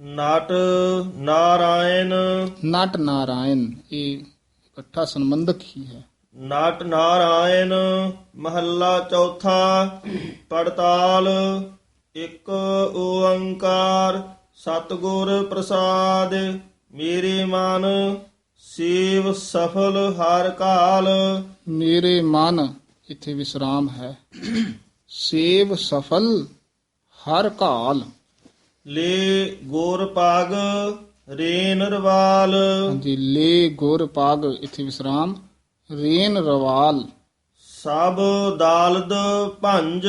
ਨਟ ਨਾਰਾਇਣ। ਨਟ ਨਾਰਾਇਣ ਇਹ ਇਕੱਠਾ ਸੰਬੰਧਕ ਹੀ ਹੈ। ਨਾਟ ਨਾਰਾਇਣ ਮਹੱਲਾ ਚੌਥਾ ਪੜਤਾਲ ਇੱਕ ਓੰਕਾਰ ਸਤਿਗੁਰ ਪ੍ਰਸਾਦ ਮੇਰੇ ਮਨ ਸੇਵ ਸਫਲ ਹਰ ਕਾਲ। ਮੇਰੇ ਮਨ ਇੱਥੇ ਵਿਸਰਾਮ ਹੈ। ਸੇਵ ਸਫਲ ਹਰ ਕਾਲ। ਲੈ ਗੁਰ ਪਾਗ ਰੇਨ ਰਵਾਲ। ਹਾਂਜੀ ਲੇ ਗੁਰ ਪਾਗ ਇੱਥੇ ਵਿਸਰਾਮ। ਰੇਨ ਰਵਾਲ। ਸਭ ਦਾਲਦ ਭੰਜ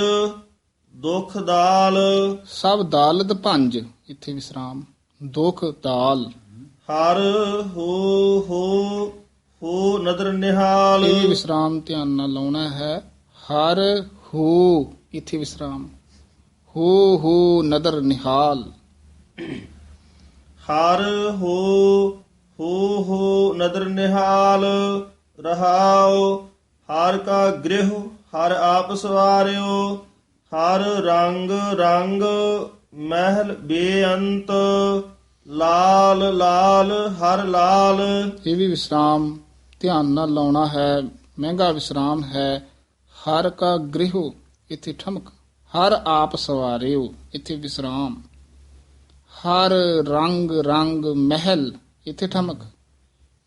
ਦੁਖ ਦਾਲ। ਸਭ ਦਾਲਦ ਭੰਜ ਇੱਥੇ ਵਿਸਰਾਮ। ਦੁਖ ਦਾਲ। ਹਰ ਹੋ ਹੋ ਹੋ ਨਦਰ ਨਿਹਾਲ। ਇਹ ਵਿਸਰਾਮ ਧਿਆਨ ਨਾਲ ਲਾਉਣਾ ਹੈ। ਹਰ ਹੋ ਇੱਥੇ ਵਿਸਰਾਮ। ਹੋ ਹੋ ਨਦਰ ਨਿਹਾਲ। ਹਰ ਹੋ ਹੋ ਹੋ ਨਦਰ ਨਿਹਾਲ ਰਹਾਉ ਹਰ ਕਾ ਗ੍ਰਹਿ ਹਰ ਆਪ ਸਵਾਰਿਓ ਹਰ ਰੰਗ ਰੰਗ ਮਹਿਲ ਬੇਅੰਤ ਲਾਲ ਲਾਲ ਹਰ ਲਾਲ। ਇਹ ਵੀ ਵਿਸਰਾਮ ਧਿਆਨ ਨਾਲ ਲਾਉਣਾ ਹੈ ਮਹਿੰਗਾ ਵਿਸਰਾਮ ਹੈ ਹਰ ਕਾ ਗ੍ਰਹਿ ਇੱਥੇ ਠਮਕ। ਹਰ ਆਪ ਸਵਾਰਿਓ, ਇੱਥੇ ਵਿਸਰਾਮ। ਹਰ ਰੰਗ ਰੰਗ, ਮਹਿਲ, ਇੱਥੇ ਠਮਕ।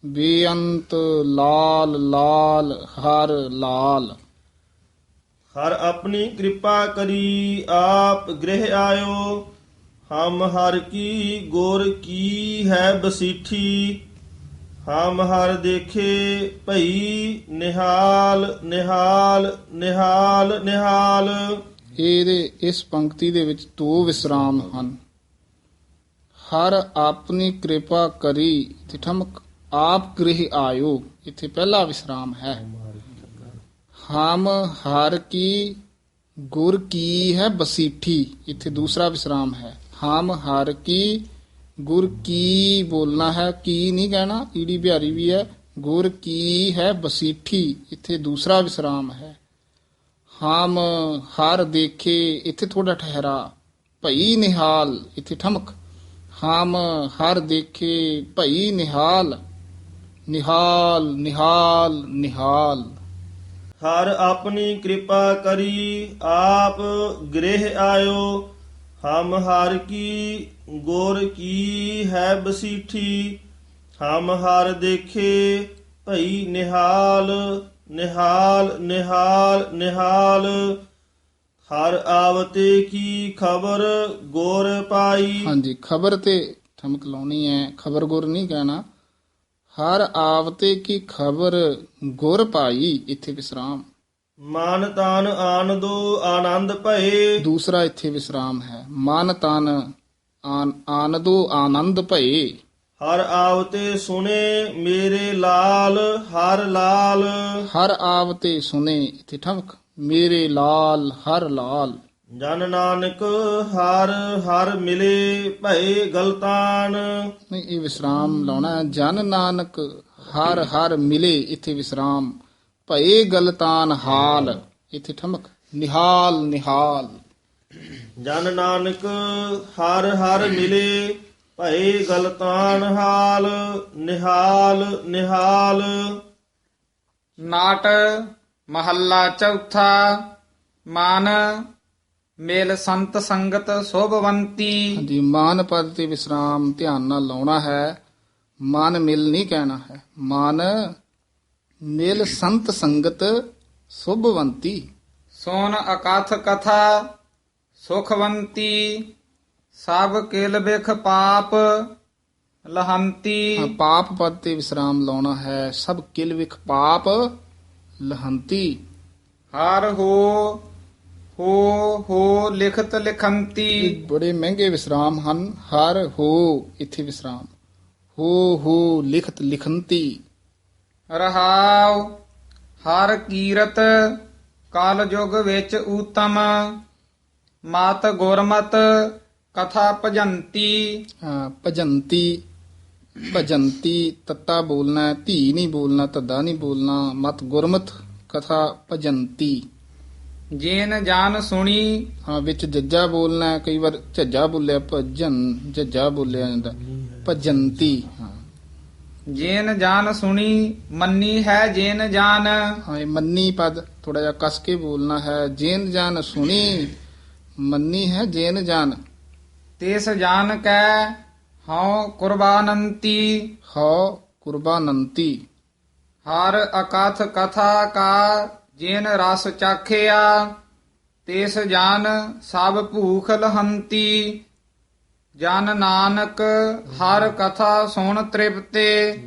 ਬੇਅੰਤ, ਲਾਲ ਲਾਲ, ਹਰ ਲਾਲ। ਹਰ ਆਪਣੀ ਕਿਰਪਾ ਕਰੀ ਆਪ ਗ੍ਰਹਿ ਆਇਓ। ਹਮ ਹਰ ਕੀ ਗੁਰ ਕੀ ਹੈ ਬਸੀਠੀ। ਹਮ ਹਰ ਦੇਖੇ ਭਈ ਨਿਹਾਲ ਨਿਹਾਲ ਨਿਹਾਲ ਨਿਹਾਲ। ਇਹਦੇ, ਇਸ ਪੰਕਤੀ ਦੇ ਵਿੱਚ ਦੋ ਵਿਸਰਾਮ ਹਨ। ਹਰ ਆਪਣੀ ਕਿਰਪਾ ਕਰੀ, ਇੱਥੇ ਠਮਕ, ਆਪ ਗ੍ਰਹਿ ਆਇਓ, ਇੱਥੇ ਪਹਿਲਾ ਵਿਸਰਾਮ ਹੈ। ਹਮ ਹਰ ਕੀ ਗੁਰ ਕੀ ਹੈ ਬਸੀਠੀ, ਇੱਥੇ ਦੂਸਰਾ ਵਿਸਰਾਮ ਹੈ। ਹਮ ਹਰ ਕੀ ਗੁਰ ਕੀ ਬੋਲਣਾ ਹੈ, ਕੀ ਨਹੀਂ ਕਹਿਣਾ, ਈੜੀ ਬਿਹਾਰੀ ਵੀ ਹੈ, ਗੁਰ ਕੀ ਹੈ ਬਸੀਠੀ, ਇੱਥੇ ਦੂਸਰਾ ਵਿਸਰਾਮ ਹੈ। ਹਾਮ ਹਰ ਦੇਖੇ, ਇੱਥੇ ਥੋੜਾ ਠਹਿਰਾ। ਭਈ ਨਿਹਾਲ, ਇੱਥੇ ਠਮਕ। ਹਾਮ ਹਰ ਦੇਖੇ, ਭਈ ਨਿਹਾਲ। ਨਿਹਾਲ ਨਿਹਾਲ ਨਿਹਾਲ। ਹਰ ਆਪਣੀ ਕਿਰਪਾ ਕਰੀ, ਆਪ ਗ੍ਰਹਿ ਆਇਓ। ਹਮ ਹਰ ਕੀ ਗੋਰ ਕੀ ਹੈ ਬਸੀਠੀ। ਹਮ ਹਰ ਦੇਖੇ, ਭਈ ਨਿਹਾਲ। ਨਿਹਾਲ ਨਿਹਾਲ ਨਿਹਾਲ। ਹਰ ਆਵਤੇ ਕੀ ਖਬਰ ਗੁਰ ਪਾਈ? ਹਾਂਜੀ ਖਬਰ ਤੇ ਠਮਕ ਲਾਉਣੀ ਹੈ ਖਬਰ ਗੁਰ ਨਹੀਂ ਕਹਿਣਾ। ਹਰ ਆਵਤੇ ਕੀ ਖਬਰ ਗੁਰ ਪਾਈ? ਇੱਥੇ ਵਿਸਰਾਮ। ਮਨ ਤਨ ਆਨੰਦੋ ਆਨੰਦ ਭਏ। ਦੂਸਰਾ ਇੱਥੇ ਵਿਸਰਾਮ ਹੈ। ਮਨ ਤਨ ਆਨ- ਆਨੰਦੋ ਆਨੰਦ ਭਏ। ਹਰ ਆਵਤੇ ਸੁਨੇ ਮੇਰੇ ਲਾਲ ਹਰ ਲਾਲ। ਹਰ ਆਵਤੇ ਸੁਨੇ ਇੱਥੇ ਠਮਕ ਮੇਰੇ ਲਾਲ ਹਰ ਲਾਲ। ਜਨ ਨਾਨਕ ਹਰ ਹਰ ਮਿਲੇ ਭਏ ਗਲਤਾਨ। ਨਹੀਂ ਇਹ ਵਿਸਰਾਮ ਲਾਉਣਾ। ਜਨ ਨਾਨਕ ਹਰ ਹਰ ਮਿਲੇ ਇੱਥੇ ਵਿਸਰਾਮ। ਭਏ ਗਲਤਾਨ ਹਾਲ ਇੱਥੇ ਠਮਕ ਨਿਹਾਲ ਨਿਹਾਲ। ਜਨ ਨਾਨਕ ਹਰ ਹਰ ਮਿਲੇ ਭਏ ਗਲਤਾਨ ਹਾਲ ਨਿਹਾਲ ਨਿਹਾਲ। ਨਾਟ ਮਹੱਲਾ ਚੌਥਾ ਮਨ ਮੇਲ ਸੰਤ ਸੰਗਤ ਸੋਭਵੰਤੀ। ਹਾਂਜੀ ਮਾਨ ਪਦ ਤੇ ਵਿਸਰਾਮ ਧਿਆਨ ਨਾਲ ਲਾਉਣਾ ਹੈ। ਮਨ ਮਿਲ ਨਹੀਂ ਕਹਿਣਾ ਹੈ। ਮਨ ਮਿਲ ਸੰਤ ਸੰਗਤ ਸੁਭਵੰਤੀ। ਸੋਨ ਅਕਥ ਕਥਾ ਸੁਖਵੰਤੀ। ਸਭ ਕਿਲ ਬਿਖ ਪਾਪ ਲਹੰਤੀ। ਪਾਪ ਪਦ ਤੇ ਵਿਸਰਾਮ ਲਾਉਣਾ ਹੈ। ਸਭ ਕਿਲ ਵਿਖ ਪਾਪ ਲਹੰਤੀ। ਹਰ ਹੋ ਹੋ ਹੋ ਲਿਖਤ ਲਿਖੰਤੀ। ਬੜੇ ਮਹਿੰਗੇ ਵਿਸਰਾਮ ਹਨ। ਹਰ ਹੋ ਇੱਥੇ ਵਿਸਰਾਮ। ਹੋ ਹੋ ਲਿਖਤ ਲਿਖੰਤੀ। ਰਹਾਉ ਹਰ ਕੀਰਤ ਕਾਲ ਯੁਗ ਵਿੱਚ ਊਤਮ। ਮਤ ਗੁਰਮਤ ਕਥਾ ਭਜੰਤੀ। ਹਾਂ, ਭਜੰਤੀ ਭਜੰਤੀ ਤੱਤਾ ਬੋਲਣਾ ਹੈ, ਧੀ ਨਹੀਂ ਬੋਲਣਾ ਤੱਦਾ ਨਹੀਂ ਬੋਲਣਾ ਮਤ ਗੁਰਮਤ ਕਥਾ ਭਜੰਤੀ। ਜੇਨ ਜਾਨ ਸੁਣੀ। ਹਾਂ ਵਿੱਚ ਜੱਜਾ ਬੋਲਣਾ ਹੈ ਕਈ ਵਾਰ ਝੱਜਾ ਬੋਲਿਆ ਭਜਨ ਜੱਜਾ ਬੋਲਿਆ ਜਾਂਦਾ। ਭਜੰਤੀ ਹਾਂ। ਜੇਨ ਜਾਨ ਸੁਣੀ ਮੰਨੀ ਹੈ ਜੇਨ ਜਾਨ। ਹਾਂ ਇਹ ਮੰਨੀ ਪਦ ਥੋੜਾ ਜਿਹਾ ਕਸ ਕੇ ਬੋਲਣਾ ਹੈ। ਜੇਨ ਜਾਨ ਸੁਣੀ ਮੰਨੀ ਹੈ ਜੇਨ ਜਾਨ। ਤਿਸ ਜਾਨ ਕੈ ਹਉ ਕੁਰਬਾਨੰਤੀ। ਹਉ ਕੁਰਬਾਨੰਤੀ। ਹਰ ਅਕਥ ਕਥਾ ਕਾ ਜੇਨ ਰਸ ਚਾਖਿਆ ਤਿਸ ਜਾਨ ਸਭ ਭੂਖ ਲਹੰਤੀ। ਜਨ ਨਾਨਕ ਹਰ ਕਥਾ ਸੁਣ ਤ੍ਰਿਪਤੇ।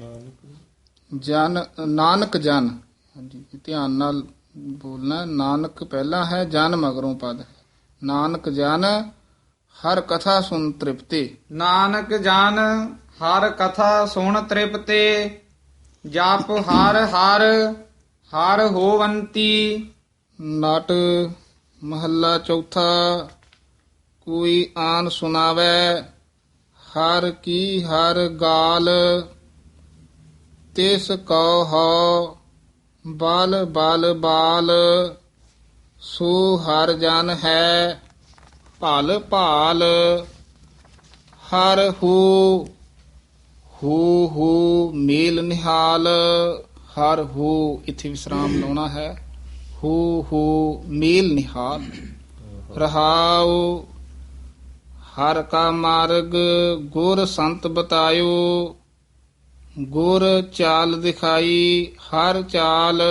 ਜਨ ਨਾਨਕ ਜਨ। ਹਾਂਜੀ ਧਿਆਨ ਨਾਲ ਬੋਲਣਾ। ਨਾਨਕ ਪਹਿਲਾ ਹੈ ਜਨ ਮਗਰੋਂ ਪਦ। ਨਾਨਕ ਜਨ ਹਰ ਕਥਾ ਸੁਨ ਤ੍ਰਿਪਤੇ। ਨਾਨਕ ਜਨ ਹਰ ਕਥਾ ਸੁਣ ਤ੍ਰਿਪਤੇ। ਜਪ ਹਰ ਹਰ ਹਰ ਹੋਵੰਤੀ। ਨਟ ਮਹੱਲਾ ਚੌਥਾ ਕੋਈ ਆਨ ਸੁਣਾਵੇ ਹਰ ਕੀ ਹਰ ਗਾਲ। ਤਿਸ ਕਉ ਹੋ ਬਲ ਬਲ ਬਾਲ ਸੋ ਹਰ ਜਨ ਹੈ ਭਲ ਭਾਲ, ਹਰ ਹੋ, ਹੂ ਹੂ ਮੇਲ ਨਿਹਾਲ, ਹਰ ਹੋ, ਇਥੇ ਵਿਸਰਾਮ ਲਾਉਣਾ ਹੈ। ਹੋ ਹੂ ਮੇਲ ਨਿਹਾਲ, ਰਹਾਉ, ਹਰ ਕਾ ਮਾਰਗ ਗੁਰ ਸੰਤ ਬਤਾਇਓ, ਗੁਰ ਚਾਲ ਦਿਖਾਈ, ਹਰ ਚਾਲ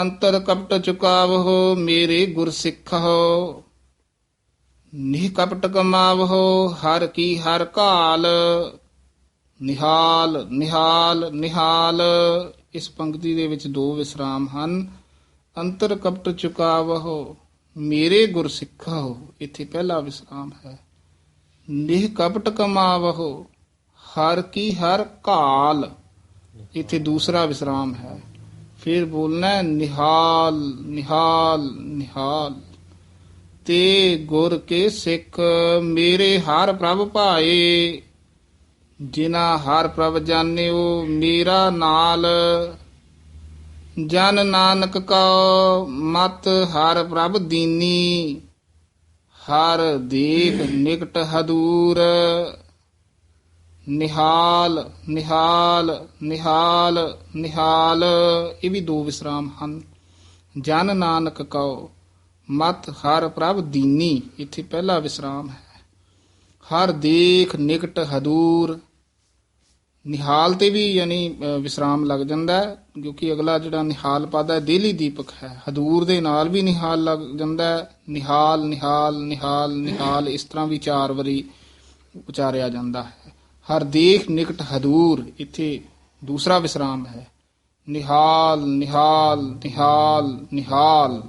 ਅੰਤਰ ਕਪਟ ਚੁਕਾਵੋ ਮੇਰੇ ਗੁਰ ਸਿੱਖੋ ਨਿਹ ਕਪਟ ਕਮਾਵੋ ਹਰ ਕੀ ਹਰ ਕਾਲ। ਨਿਹਾਲ ਨਿਹਾਲ ਨਿਹਾਲ। ਇਸ ਪੰਕਤੀ ਦੇ ਵਿੱਚ ਦੋ ਵਿਸਰਾਮ ਹਨ। ਅੰਤਰ ਕਪਟ ਚੁਕਾਵੋ ਮੇਰੇ ਗੁਰ ਸਿੱਖੋ ਇੱਥੇ ਪਹਿਲਾ ਵਿਸਰਾਮ ਹੈ। ਨਿਹ ਕਪਟ ਕਮਾਵੋ ਹਰ ਕੀ ਹਰ ਕਾਲ। ਇੱਥੇ ਦੂਸਰਾ ਵਿਸਰਾਮ ਹੈ। ਫਿਰ ਬੋਲਣਾ ਨਿਹਾਲ ਨਿਹਾਲ ਨਿਹਾਲ। ਤੇ ਗੁਰ ਕੇ ਸਿੱਖ, ਮੇਰੇ ਹਰ ਪ੍ਰਭ ਭਾਏ। ਜਿਨਾ ਹਰ ਪ੍ਰਭ ਜਾਣਿਓ, ਮੇਰਾ ਨਾਲ। ਜਨ ਨਾਨਕ ਕਾ ਮਤ ਹਰ ਪ੍ਰਭ ਦੀਨੀ। ਹਰ ਦੇਖ ਨਿਕਟ ਹਦੂਰ। ਨਿਹਾਲ ਨਿਹਾਲ ਨਿਹਾਲ ਨਿਹਾਲ। ਇਹ ਵੀ ਦੋ ਵਿਸਰਾਮ ਹਨ। ਜਨ ਨਾਨਕ ਕਉ ਮਤ ਹਰ ਪ੍ਰਭ ਦੀਨੀ। ਇੱਥੇ ਪਹਿਲਾ ਵਿਸਰਾਮ ਹੈ। ਹਰ ਦੇਖ ਨਿਕਟ ਹਦੂਰ। ਨਿਹਾਲ ਤੇ ਵੀ ਯਾਨੀ ਵਿਸਰਾਮ ਲੱਗ ਜਾਂਦਾ ਹੈ, ਕਿਉਂਕਿ ਅਗਲਾ ਜਿਹੜਾ ਨਿਹਾਲ ਪਦ ਹੈ ਦੇਲੀ ਦੀਪਕ ਹੈ। ਹਦੂਰ ਦੇ ਨਾਲ ਵੀ ਨਿਹਾਲ ਲੱਗ ਜਾਂਦਾ ਹੈ। ਨਿਹਾਲ ਨਿਹਾਲ ਨਿਹਾਲ ਨਿਹਾਲ ਇਸ ਤਰ੍ਹਾਂ ਵੀ ਚਾਰ ਵਾਰੀ ਉਚਾਰਿਆ ਜਾਂਦਾ ਹੈ। ਹਰ ਦੇਖ ਨਿਕਟ ਹਦੂਰ ਇੱਥੇ ਦੂਸਰਾ ਵਿਸਰਾਮ ਹੈ। ਨਿਹਾਲ ਨਿਹਾਲ ਨਿਹਾਲ ਨਿਹਾਲ।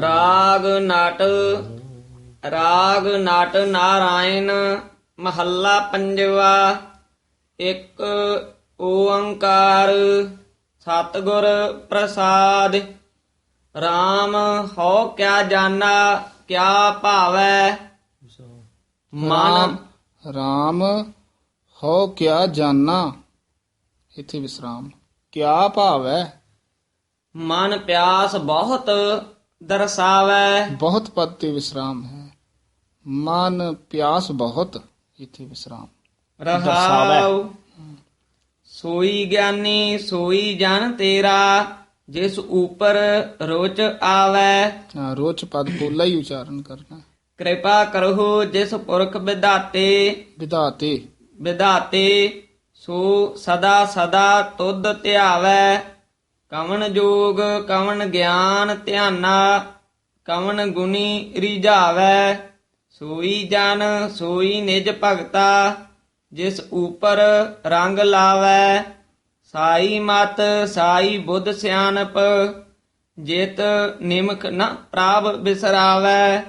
ਰਾਗ ਨਟ ਰਾਗ ਨਟ ਨਾਰਾਇਣ ਮਹੱਲਾ ਪੰਜਵਾ ਇੱਕ ਓੰਕਾਰ ਸਤਿਗੁਰ ਪ੍ਰਸਾਦ। RAM ਹਉ ਕਿਆ ਜਾਣਾ ਕਿਆ ਭਾਵੈ? ਮਨ ਰਾਮ ਹੋ ਕਿਆ ਜਾਨਾ? ਇੱਥੇ ਵਿਸਰਾਮ। ਕਿਆ ਭਾਵ? ਹੈ ਮਨ ਪਿਆਸ ਬਹੁਤ ਦਰਸਾਵੈ। ਬਹੁਤ ਪਦ ਤੇ ਵਿਸਰਾਮ ਹੈ। ਮਨ ਪਿਆਸ ਬਹੁਤ ਇੱਥੇ ਵਿਸਰਾਮ। ਰਹਾਉ। ਸੋਈ ਗਿਆਨੀ ਸੋਈ ਜਨ ਤੇਰਾ ਜਿਸ ਉਪਰ ਰੋਚ ਆਵੈ। ਰੋਚ ਪਦ ਪੋਲਾ ਹੀ ਉਚਾਰਨ ਕਰਨਾ। ਕਿਰਪਾ ਕਰੋ ਜਿਸ ਪੁਰਖ ਵਿਧਾਤੇ। ਵਿਧਾਤੇ। ਵਿਧਾਤੇ, ਸੋ ਸਦਾ ਸਦਾ ਤੁਧ ਧਿਆਵੈ। ਕਵਨ ਜੋਗ, ਕਵਣ ਗਿਆਨ ਧਿਆਨਾ, ਕਵਣ ਗੁਣੀ ਰਿਝਾਵੈ। ਸੋਈ ਜਨ, ਸੋਈ ਨਿਜ ਭਗਤਾ, ਜਿਸ ਉਪਰ ਰੰਗ ਲਾਵੈ। ਸਾਈ ਮਤ, ਸਾਈ ਬੁੱਧ ਸਿਆਨਪ ਜਿਤ ਨਿਮਕ ਨ ਪ੍ਰਾਪ ਬਿਸਰਾਵੈ।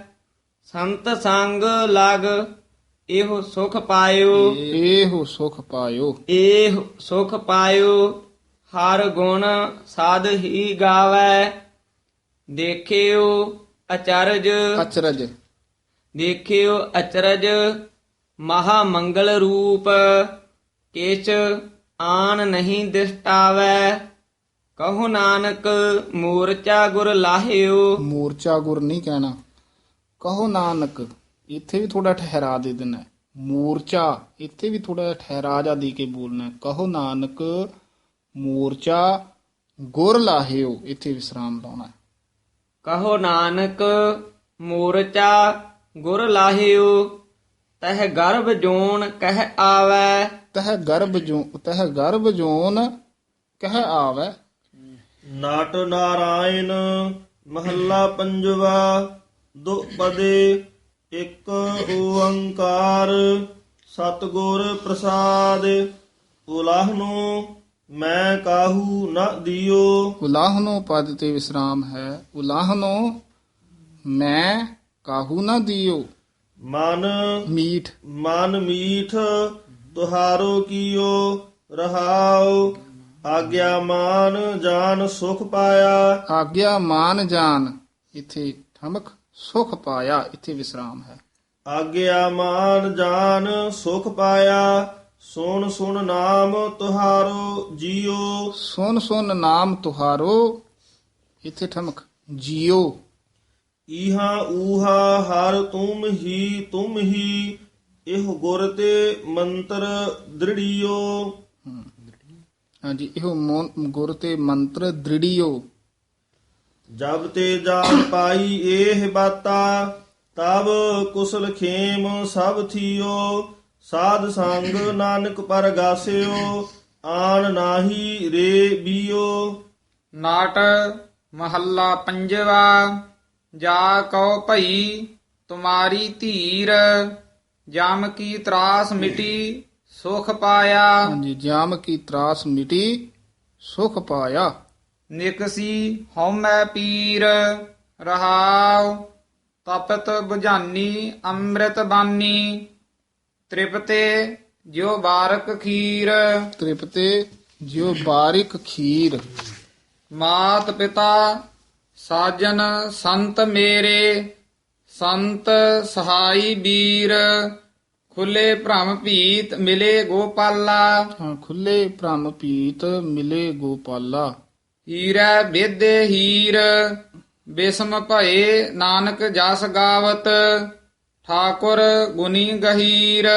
ਸੰਤ ਸੰਗ ਲਗ ਇਹੋ ਸੁਖ ਪਾਇਓ। ਇਹੋ ਸੁਖ ਪਾਇਓ। ਇਹ ਸੁਖ ਪਾਇਓ। ਹਰ ਗੁਣ ਸਾਧ ਹੀ ਗਾਵੈ। ਦੇਖਿਓ ਅਚਰਜ। ਅਚਰਜ। ਦੇਖਿਓ ਅਚਰਜ। ਮਹਾ ਮੰਗਲ ਰੂਪ। ਕਿਛ ਆਨ ਨਹੀਂ ਦਿਸਟਾਵੈ। ਕਹੋ ਨਾਨਕ ਮੂਰਚਾ ਗੁਰ ਲਾਹਿਓ। ਮੋਰਚਾ ਗੁਰ ਨਹੀਂ ਕਹਿਣਾ। ਕਹੋ ਨਾਨਕ ਇੱਥੇ ਵੀ ਥੋੜਾ ਠਹਿਰਾ ਦੇ ਦੇਣਾ। ਮੋਰਚਾ ਇੱਥੇ ਵੀ ਥੋੜਾ ਠਹਿਰਾ ਜਾ ਦੇ ਕੇ ਬੋਲਣਾ। ਕਹੋ ਨਾਨਕ ਮੋਰਚਾ ਗੁਰ ਲਾਹਿਓ ਇੱਥੇ ਵਿਸਰਾਮ ਲਾਉਣਾ। ਕਹੋ ਨਾਨਕ ਮੂਰਚਾ ਗੁਰ ਲਾਹਿਓ ਤਹ ਗਰਭ ਜੋਨ ਕਹਿ ਆਵੈ ਤਹ ਗਰਭ ਜੋ ਤਹ ਗਰਭ ਜੋਨ ਕਹਿ ਆਵੈ ਨਾਟ ਨਾਰਾਇਣ ਮਹੱਲਾ ਪੰਜਵਾ ਦੋ ਪਦੇ ਇੱਕ ਓੰਕਾਰ ਸਤਿਗੁਰ ਪ੍ਰਸਾਦ ਉਲਾਹਨੋ ਮੈਂ ਕਾਹੂ ਨ ਦਿਓ। ਉਲਾਹਨੋ ਪਦ ਤੇ ਵਿਸਰਾਮ ਹੈ। ਉਲਾਹਨੋ ਮੈਂ ਕਾਹੂ ਨਾ ਦਿਓ। ਮਨ ਮੀਠ। ਮਨ ਮੀਠ ਤੁਹਾਰੋ ਕੀਓ ਰਹਾਉ ਆਗਿਆ ਮਾਨ ਜਾਨ ਸੁਖ ਪਾਇਆ। ਆਗਿਆ ਮਾਨ ਜਾਨ ਇੱਥੇ ਠਮਕ ਸੁਖ ਪਾਇਆ ਇੱਥੇ ਵਿਸਰਾਮ ਹੈ। ਆਗਿਆ ਮਾਨ ਜਾਨ ਸੁਖ ਪਾਇਆ ਸੁਣ ਸੁਣ ਨਾਮ ਤੁਹਾਰੋ ਜੀਓ। ਸੁਨ ਸੁਨ ਨਾਮ ਤੁਹਾਰੋ ਇੱਥੇ ਠਮਕ ਜੀਓ। ਈਹਾ ਊਹਾ ਹਰ ਤੁਮ ਹੀ ਤੁਮ ਹੀ ਇਹ ਗੁਰ ਤੇ ਮੰਤਰ ਦ੍ਰਿੜੀਓ। ਹਾਂਜੀ ਇਹੋ ਗੁਰ ਤੇ ਮੰਤਰ ਦ੍ਰਿੜੀਓ। ਜਬ ਤੇ ਜਾਨ ਪਾਈ ਇਹ ਬਾਤਾ ਤਬ ਕੁਸਲ ਖੇਮ ਸਭ ਥੀਓ। ਸਾਧ ਸੰਗ ਨਾਨਕ ਪਰ ਗਾਸਿਓ ਆਣ ਨਾਹੀ ਰੇ ਬੀਓ। ਨਾਟ ਮਹੱਲਾ ਪੰਜਵਾ ਜਾ ਕਉ ਭਈ ਤੁਮਾਰੀ ਧੀਰ ਜਮ ਕੀ ਤਰਾਸ ਮਿਟੀ ਸੁਖ ਪਾਇਆ। ਹਾਂਜੀ ਜਾਮ ਕੀ ਤਰਾਸ ਮਿਟੀ ਸੁਖ ਪਾਇਆ। ਨਿਕਸੀ ਹਉਮੈ ਪੀਰ ਰਹਾਉ ਤਪਤ ਬੁਝਾਨੀ ਅੰਮ੍ਰਿਤ ਬਾਨੀ। ਤ੍ਰਿਪਤੇ ਜਿਉ ਬਾਰਕ ਖੀਰ। ਤ੍ਰਿਪਤੇ ਜਿਉ ਬਾਰਿਕ ਖੀਰ। ਮਾਤ ਪਿਤਾ ਸਾਜਨ ਸੰਤ ਮੇਰੇ ਸੰਤ ਸਹਾਈ ਵੀਰ। ਖੁੱਲੇ ਭ੍ਰਮ ਭੀਤ ਮਿਲੇ ਗੋਪਾਲਾ। ਖੁੱਲੇ ਭ੍ਰਮ ਪੀਤ ਮਿਲੇ ਗੋਪਾਲਾ। ਹੀਰੈ ਵਿਦੇ ਹੀਰ ਬਿਸਮ ਭਏ ਨਾਨਕ ਜਸ ਗਾਵਤ ਠਾਕੁਰ ਗੁਨੀ ਗਹੀਰ।